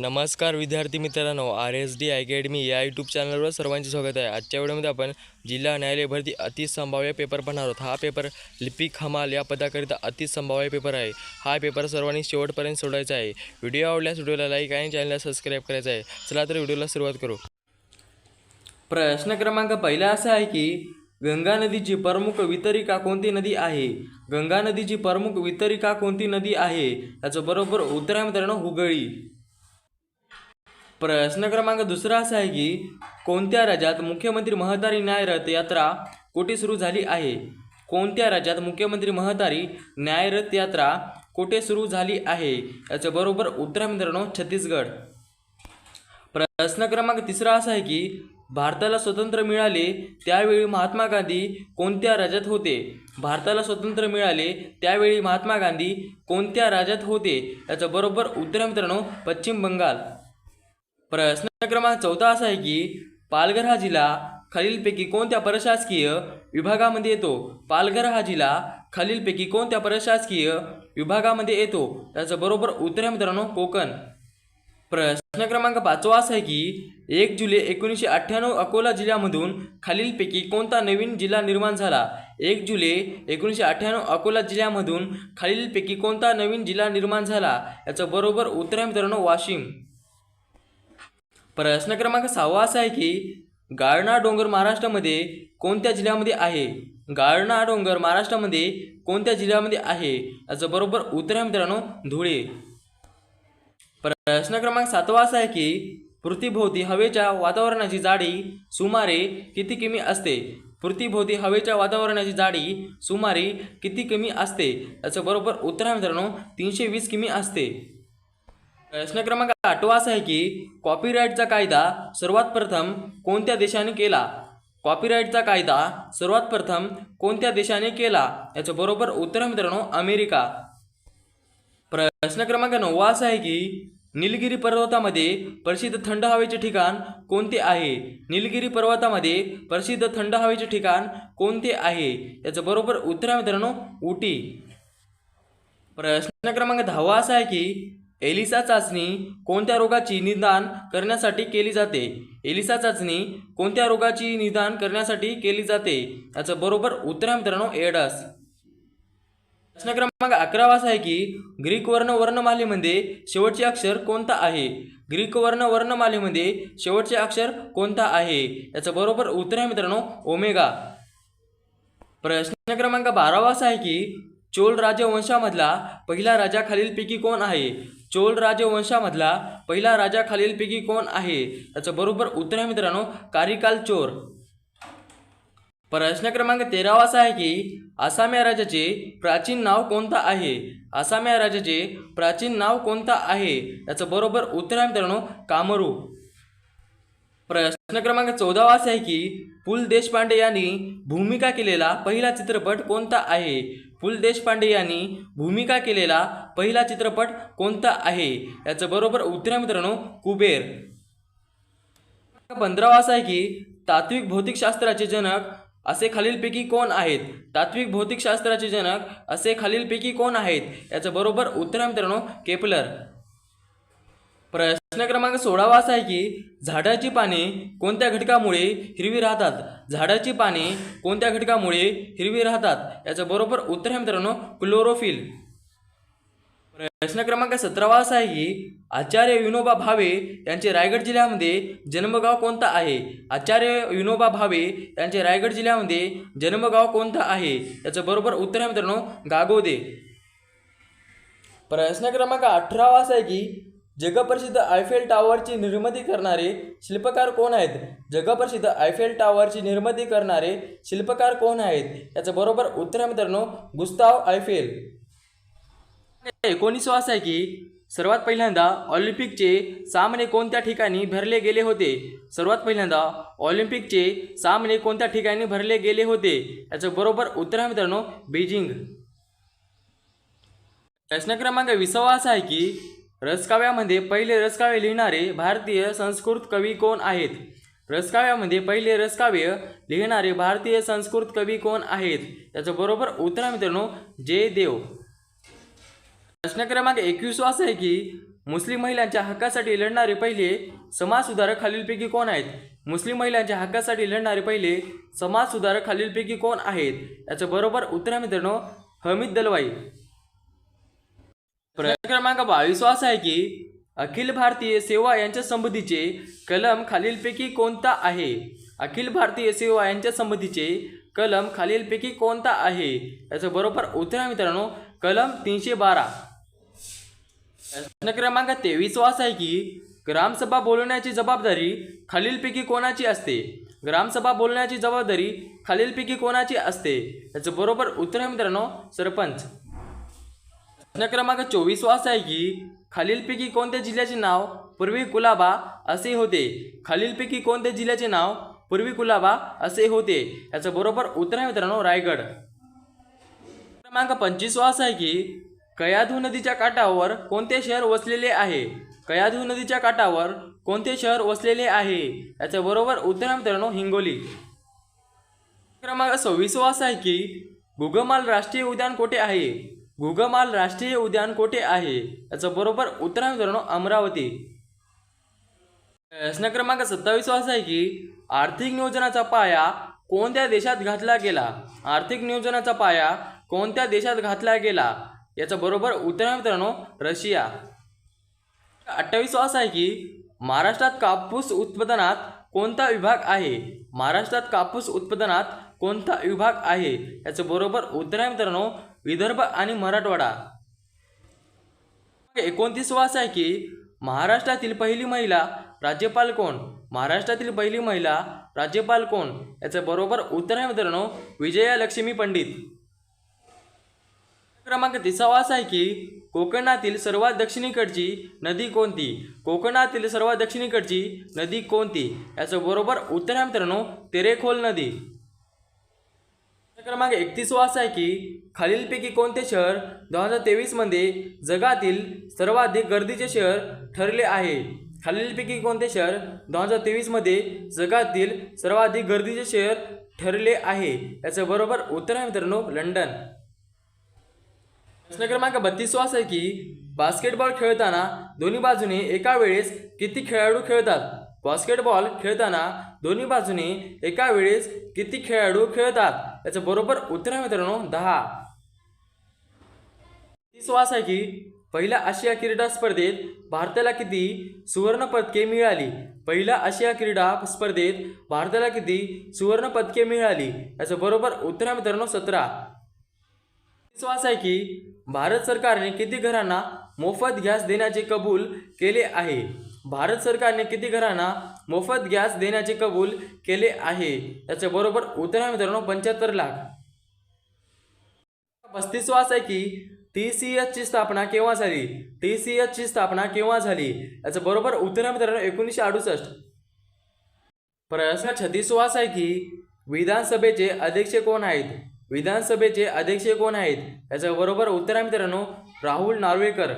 नमस्कार विद्यार्थी मित्रांनो आर एस डी अकॅडमी या यूट्यूब चॅनलवर सर्वांचे स्वागत आहे. आजच्या व्हिडिओमध्ये आपण जिल्हा न्यायालय भरती अतिसंभाव्य पेपर पाहणार आहोत. हा पेपर लिपिक हमाल या पदाकरिता अतिसंभाव्य पेपर आहे. हा पेपर सर्वांनी शेवटपर्यंत सोडायचा आहे. व्हिडिओ आवडल्यास व्हिडिओला लाईक आणि चॅनलला सबस्क्राईब करायचा आहे. चला तर व्हिडिओला सुरुवात करू. प्रश्न क्रमांक पहिला असा आहे की गंगा नदीची प्रमुख वितरिका कोणती नदी आहे? गंगा नदीची प्रमुख वितरिका कोणती नदी आहे? याचं बरोबर उत्तर आहे मित्रांनो हुगळी. प्रश्न क्रमांक दुसरा असा आहे की कोणत्या राज्यात मुख्यमंत्री महतारी न्याय रथ यात्रा कुठे सुरू झाली आहे? कोणत्या राज्यात मुख्यमंत्री महतारी न्याय रथ यात्रा कुठे सुरू झाली आहे? याचं बरोबर उत्तर मित्रांनो छत्तीसगड. प्रश्न क्रमांक तिसरा असा आहे की भारताला स्वतंत्र मिळाले त्यावेळी महात्मा गांधी कोणत्या राज्यात होते? भारताला स्वतंत्र मिळाले त्यावेळी महात्मा गांधी कोणत्या राज्यात होते? याचं बरोबर उत्तर मित्रांनो पश्चिम बंगाल. प्रश्न क्रमांक चौथा असा आहे की पालघर हा जिल्हा खालीलपैकी कोणत्या प्रशासकीय विभागामध्ये येतो? पालघर हा जिल्हा खालीलपैकी कोणत्या प्रशासकीय विभागामध्ये येतो? त्याचं बरोबर उत्तर आहे मित्रांनो कोकण. प्रश्न क्रमांक पाचवा असा आहे की एक जुलै एकोणीसशे अठ्ठ्याण्णव अकोला जिल्ह्यामधून खालीलपैकी कोणता नवीन जिल्हा निर्माण झाला? एक जुलै एकोणीसशे अठ्ठ्याण्णव अकोला जिल्ह्यामधून खालीलपैकी कोणता नवीन जिल्हा निर्माण झाला? याचं बरोबर उत्तर आहे मित्रांनो वाशिम. प्रश्न क्रमांक सहावा असा आहे की गाळणा डोंगर महाराष्ट्रामध्ये कोणत्या जिल्ह्यामध्ये आहे? गाळणा डोंगर महाराष्ट्रामध्ये कोणत्या जिल्ह्यामध्ये आहे? याचं बरोबर उत्तर आहे मित्रांनो धुळे. प्रश्न क्रमांक सातवा असा आहे की पृथ्वीभोवती हवेच्या वातावरणाची जाडी सुमारे किती किमी असते? पृथ्वीभोवती हवेच्या वातावरणाची जाडी सुमारे किती किमी असते? याचं बरोबर उत्तर आहे मित्रांनो तीनशे वीस किमी असते. प्रश्न क्रमांक आठवा असा आहे की कॉपीराईटचा कायदा सर्वात प्रथम कोणत्या देशाने केला? कॉपीराईटचा कायदा सर्वात प्रथम कोणत्या देशाने केला? याचं बरोबर उत्तर मित्रांनो अमेरिका. प्रश्न क्रमांक नववा असा आहे की निलगिरी पर्वतामध्ये प्रसिद्ध थंड हवेचे ठिकाण कोणते आहे? निलगिरी पर्वतामध्ये प्रसिद्ध थंड हवेचे ठिकाण कोणते आहे? याचं बरोबर उत्तर मित्रांनो उटी प्रश्न क्रमांक दहावा असा आहे की एलिसा चाचणी कोणत्या रोगाची निदान करण्यासाठी केली जाते? एलिसा चाचणी कोणत्या रोगाची निदान करण्यासाठी केली जाते? याचं बरोबर उत्तर आहे मित्रांनो एडस. प्रश्न क्रमांक अकरावा असा आहे की ग्रीक वर्ण वर्णमालेमध्ये शेवटचे अक्षर कोणता आहे? ग्रीक वर्ण वर्णमालेमध्ये शेवटचे अक्षर कोणता आहे? याचं बरोबर उत्तर आहे मित्रांनो ओमेगा. प्रश्न क्रमांक बारावा असा आहे की चोल राजवंशामधला पहिला राजा खालीलपैकी कोण आहे? चोल राजवंशामधला पहिला राजा खालीलपैकी कोण आहे? त्याचं बरोबर उत्तर आहे मित्रांनो कारिकाल चोर. प्रश्न क्रमांक तेरावा असा आहे की आसाम या राज्याचे प्राचीन नाव कोणतं आहे? आसाम या राज्याचे प्राचीन नाव कोणतं आहे? याचं बरोबर उत्तर आहे मित्रांनो कामरू. प्रश्न क्रमांक चौदावा असा आहे की पु ल देशपांडे यांनी भूमिका केलेला पहिला चित्रपट कोणता आहे? पु ल देशपांडे यांनी भूमिका केलेला पहिला चित्रपट कोणता आहे? याचं बरोबर उत्तर आहे मित्रांनो कुबेर. पंधरावा असा आहे की तात्विक भौतिकशास्त्राचे जनक असे खालीलपैकी कोण आहेत? तात्विक भौतिकशास्त्राचे जनक असे खालीलपैकी कोण आहेत? याचं बरोबर उत्तर आहे मित्रांनो केपलर. प्रश्न क्रमांक सोळावा असा आहे की झाडाची पाने कोणत्या घटकामुळे हिरवी राहतात? झाडाची पाने कोणत्या घटकामुळे हिरवी राहतात? याचं बरोबर उत्तर आहे मित्रांनो क्लोरोफिल. प्रश्न क्रमांक सतरावा असा आहे की आचार्य विनोबा भावे यांचे रायगड जिल्ह्यामध्ये जन्मगाव कोणता आहे? आचार्य विनोबा भावे यांचे रायगड जिल्ह्यामध्ये जन्मगाव कोणता आहे? याचं बरोबर उत्तर आहे मित्रांनो गागोदे. प्रश्न क्रमांक अठरावा असा आहे की जगप्रसिद्ध आयफेल टॉवरची निर्मिती करणारे शिल्पकार कोण आहेत? जगप्रसिद्ध आयफेल टॉवरची निर्मिती करणारे शिल्पकार कोण आहेत? याचं बरोबर उत्तर आहे मित्रांनो गुस्ताव आयफेल एकोणीसवा असं आहे की सर्वात पहिल्यांदा ऑलिम्पिकचे सामने कोणत्या ठिकाणी भरले गेले होते? सर्वात पहिल्यांदा ऑलिम्पिकचे सामने कोणत्या ठिकाणी भरले गेले होते? याचं बरोबर उत्तर आहे मित्रांनो बीजिंग. प्रश्न क्रमांक विसावा असा आहे की रसकाव्यामध्ये पहिले रसकाव्य लिहिणारे भारतीय संस्कृत कवी कोण आहेत? रसकाव्यामध्ये पहिले रसकाव्य लिहिणारे भारतीय संस्कृत कवी कोण आहेत? याचं बरोबर उत्तर आहे मित्रांनो जय देव. प्रश्न क्रमांक एकवीस असा आहे की मुस्लिम महिलांच्या हक्कासाठी लढणारे पहिले समाजसुधारक खालीलपैकी कोण आहेत? मुस्लिम महिलांच्या हक्कासाठी लढणारे पहिले समाजसुधारक खालीलपैकी कोण आहेत? याचं बरोबर उत्तर आहे मित्रांनो हमीद दलवाई. प्रश्न क्रमांक बावीस असा आहे की अखिल भारतीय सेवा यांच्या संबंधीचे कलम खालीलपैकी कोणता आहे? अखिल भारतीय सेवा यांच्या संबंधीचे कलम खालीलपैकी कोणता आहे? याचं बरोबर उत्तर आहे मित्रांनो कलम तीनशे बारा. प्रश्न क्रमांक तेवीस असा आहे की ग्रामसभा बोलवण्याची जबाबदारी खालीलपैकी कोणाची असते? ग्रामसभा बोलण्याची जबाबदारी खालीलपैकी कोणाची असते? याचं बरोबर उत्तर आहे मित्रांनो सरपंच. प्रश्न क्रमांक चोवीस असा आहे की खालीलपैकी कोणत्या जिल्ह्याचे नाव पूर्वी कुलाबा असे होते? खालीलपैकी कोणत्या जिल्ह्याचे नाव पूर्वी कुलाबा असे होते? याचं बरोबर उत्तर आहे मित्रांनो रायगड. क्रमांक पंचवीस असा आहे की कयाधू नदीच्या काठावर कोणते शहर वसलेले आहे? कयाधू नदीच्या काठावर कोणते शहर वसलेले आहे? याचं बरोबर उत्तर आहे मित्रांनो हिंगोली. क्रमांक सव्वीस असा आहे की गुगमाल राष्ट्रीय उद्यान कोठे आहे? गुगमाल राष्ट्रीय उद्यान कोठे आहे? याचं बरोबर उत्तर मित्रांनो अमरावती. प्रश्न क्रमांक सत्तावीस असा आहे की आर्थिक नियोजनाचा पाया कोणत्या देशात घातला गेला? आर्थिक नियोजनाचा पाया कोणत्या देशात घातला गेला? याचं बरोबर उत्तर मित्रांनो रशिया. अठ्ठावीस असा आहे की महाराष्ट्रात कापूस उत्पादनात कोणता विभाग आहे? महाराष्ट्रात कापूस उत्पादनात कोणता विभाग आहे? याचं बरोबर उत्तर मित्रांनो विदर्भ आणि मराठवाडा. एकोणतीस वास आहे की महाराष्ट्रातील पहिली महिला राज्यपाल कोण? महाराष्ट्रातील पहिली महिला राज्यपाल कोण? याचं बरोबर उत्तर आहे मित्रांनो विजया लक्ष्मी पंडित. क्रमांक तिसावा असा आहे की कोकणातील सर्वात दक्षिणेकडची नदी कोणती? कोकणातील सर्वात दक्षिणेकडची नदी कोणती? याचं बरोबर उत्तर आहे मित्रांनो तेरेखोल नदी. क्रमांक एकतीसवा असा आहे की खालीलपैकी कोणते शहर दोन हजार तेवीसमध्ये जगातील सर्वाधिक गर्दीचे शहर ठरले आहे? खालीलपैकी कोणते शहर दोन हजार तेवीसमध्ये जगातील सर्वाधिक गर्दीचे शहर ठरले आहे? याचं बरोबर उत्तर आहे मित्रांनो लंडन. प्रश्न क्रमांक बत्तीसवा असा आहे की बास्केटबॉल खेळताना दोन्ही बाजूने एका वेळेस किती खेळाडू खेळतात? बास्केटबॉल खेळताना दोन्ही बाजूने एका वेळेस किती खेळाडू खेळतात? याचं बरोबर उत्तर आहे मित्रांनो दहा. विश्वास आहे की पहिल्या आशिया क्रीडा स्पर्धेत भारताला किती सुवर्णपदके मिळाली? पहिल्या आशिया क्रीडा स्पर्धेत भारताला किती सुवर्णपदके मिळाली? याचं बरोबर उत्तर आहे मित्रांनो सतरा. विश्वास आहे की भारत सरकारने किती घरांना मोफत गॅस देण्याचे कबूल केले आहे? भारत सरकारने किती घरांना मोफत गॅस देण्याचे कबूल केले आहे? त्याच्याबरोबर उत्तर आहे मित्रांनो पंच्याहत्तर लाख. पस्तीस वास आहे की टी सी एचची स्थापना केव्हा झाली? टी सी एचची स्थापना केव्हा झाली? याचं बरोबर उत्तर आहे मित्रांनो एकोणीसशे अडुसष्ट. प्रश्न छत्तीस वास आहे की विधानसभेचे अध्यक्ष कोण आहेत? विधानसभेचे अध्यक्ष कोण आहेत? याचं बरोबर उत्तर आहे मित्रांनो राहुल नार्वेकर.